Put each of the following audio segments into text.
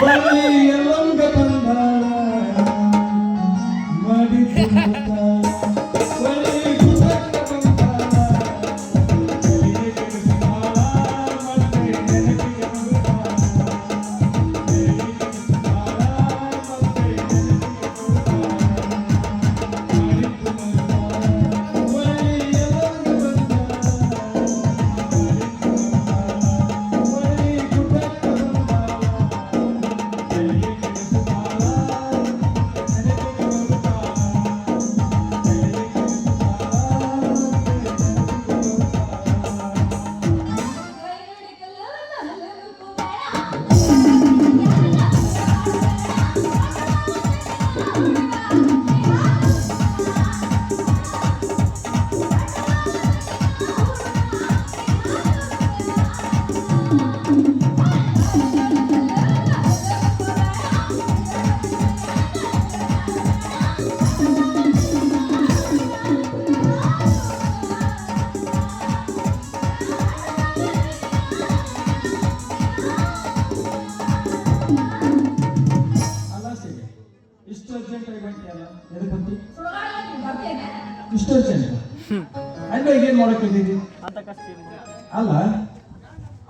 ಬಳಿ ಎಲ್ಲಂಗ ಬಂದಾಳ ಮಡಿ ಇಷ್ಟು ಅರ್ಜೆಂಟ್ ಅಲ್ಲ ಏನ್ ಮಾಡಕ್ಕಿದ್ದೀವಿ ಅಂತ ಕಷ್ಟ ಏನು ಅಲ್ಲ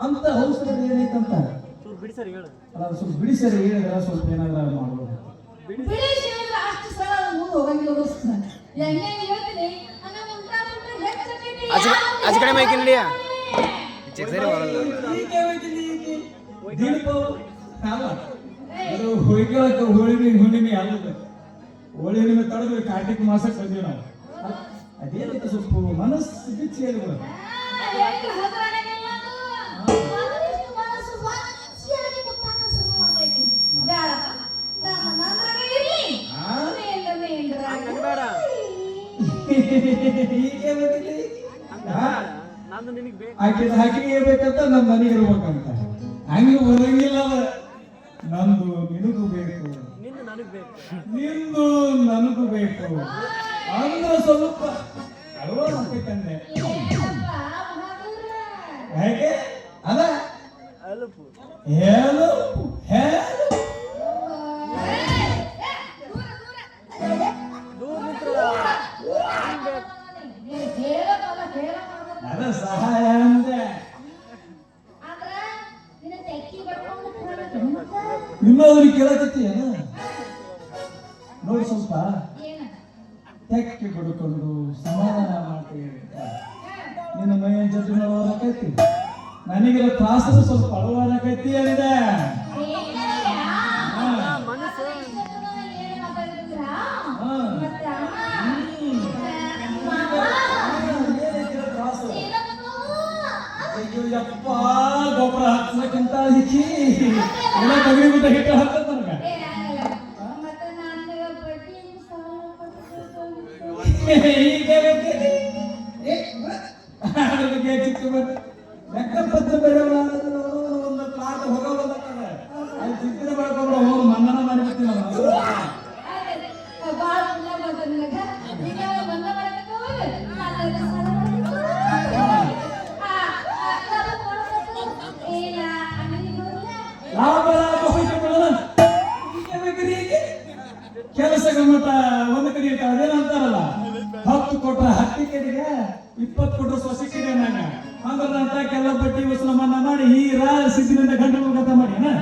ಅಂತ ಔಷಧ ಏನೈತಂತ ಸ್ವಲ್ಪ ಬಿಡಿ ಸರ್ ಹೇಳು ಅಲ್ಲ ಸ್ವಲ್ಪ ಬಿಡಿ ಸರಿ. ಹೇಳಿದ್ರೆ ಸ್ವಲ್ಪ ಏನಾದ್ರು ಮಾಡ್ಬೋದು ಕಡೆ? ಬರಲ್ಲ. ದೀಪ ಅಲ್ಲ ಅದು ಹೊಯ್ಕೊಳಕ್ಕೆ ಹೋಳಿಗೆ ಹುಣ್ಣಿಮೆ ಅಲ್ಲ. ಹೋಳಿ ಹುಣ್ಣಿಮೆ ತಡೆದು ಕಾರ್ತಿಕ್ ಮಾಸಕ್ಕೆ ಬಂದೀವಿ ನಾವು. ರೀತಿ ಸ್ವಲ್ಪ ಮನಸ್ಸು ಬಿಚ್ಚಿ ಹೇಳಿ ಬರೋದು ಆಕಿದ ಹಾಕಿಗೆ ಇರ್ಬೇಕಂತ ನಮ್ಮ ಮನೆಗೆ ಇರ್ಬೇಕಂತ. ಹಂಗೆ ಬರಂಗಿಲ್ಲ ಅದ ನಂದು ನಿನಗೂ ಬೇಕು. ನಿಂದು ನನಗೆ ಬೇಕು. ನಿಂದು ನನಗೂ ಬೇಕು. ಅಂದ್ರೆ ಸ್ವಲ್ಪ ಅಲ್ವಾ ಮಾಡ್ಬೇಕಂದೆ? ಹೇಗೆ ಅದ ಅಲಪು ಹೇಳು ಹೇಳು. ನನ್ನ ಸಹಾಯ ಅಂದೆ. ಇನ್ನೊಂದು ಕೇಳಕತ್ತೀಯನ ನೋಡಿ ಸ್ವಲ್ಪ? ತೆಕ್ಕಿ ಕೊಡಿಕೊಂಡು ಸಮಾಧಾನ ಮಾಡ್ತೀವಿ ನಿನ್ನ ಮೈ ಜೊತೆ ನೋಡೋದಕ್ಕೈತಿ ನನಗಿರೋ ತ್ರಾಸ ಸ್ವಲ್ಪ ಅಳವಾಡಕೈತಿ ಅಂದೆ? ಅಯ್ಯೋ ಯಪ್ಪ ಗೊಬ್ಬರ ಹಾಕ್ಸಕ್ಕಿಂತ ಹಿಕ್ಕಿ ಎಲ್ಲ ತಗಡಿಬಿಟ್ಟ ಹಿಟ್ಟು ಹಾಕ್ತದ ಕೊಡ್ಬೇಕು. ಇಲ್ಲ, ಅಂಗಡಿಗೆ ಹೋಗಿಲ್ಲ? ಲಾಭ ಅಲ್ಲಿ ಮಾಡ್ಕೊಂಡು ಹೋಗಿ ಮನ್ನನ. ಕೆಲಸಗಳ ಮಟ್ಟ ಒಂದು ಕಡೆ ಅದೇನಂತಾರಲ್ಲ ಹತ್ತು ಕೊಟ್ರ ಹತ್ತಿ ಕಡೆಗೆ ಇಪ್ಪತ್ತು ಕೊಟ್ರ ಸೊಸಿ ಕಡೆ ಅಂತ ಕೆಲ ಬಟ್ಟಿ ವಸೂಲ ಮನ್ನಾ ಮಾಡಿ ಈ ರಾ ಸಿದ್ಧಿನಿಂದ ಗಂಡ ಮುಖತ ಮಾಡಿ ಏನ?